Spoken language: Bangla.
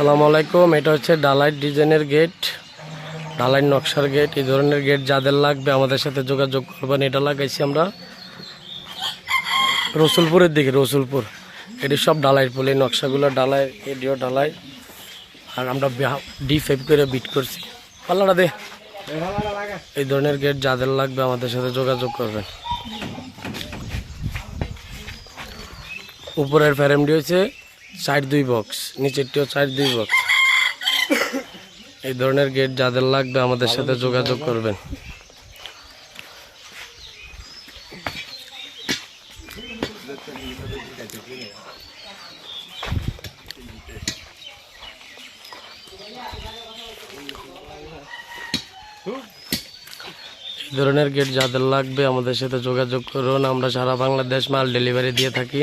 আসসালামু আলাইকুম। এটা হচ্ছে ডালাই ডিজাইনের গেট ডালাই নকশার গেট। এই ধরনের গেট যাদের লাগবে আমাদের সাথে যোগাযোগ করবেন। এটা লাগাইছি আমরা রসুলপুরের দিকে, রসুলপুর। এটি সব ডালাইয়ের ফুল এই নকশাগুলো ডালাই এডিও ডালাই আর আমরা ডি ফাইভ করে বিট করছি। পাল্লাটা দে। এই ধরনের গেট যাদের লাগবে আমাদের সাথে যোগাযোগ করবেন। উপরের ফ্যারেমটি হচ্ছে সাইড দুই বক্স নিচেরটিও সাইড দুই বক্স এই ধরনের গেট যাদের লাগবে আমাদের সাথে যোগাযোগ করবেন। ধরনের গেট যাদের লাগবে আমাদের সাথে যোগাযোগ করুন। আমরা সারা বাংলাদেশ মাল ডেলিভারি দিয়ে থাকি।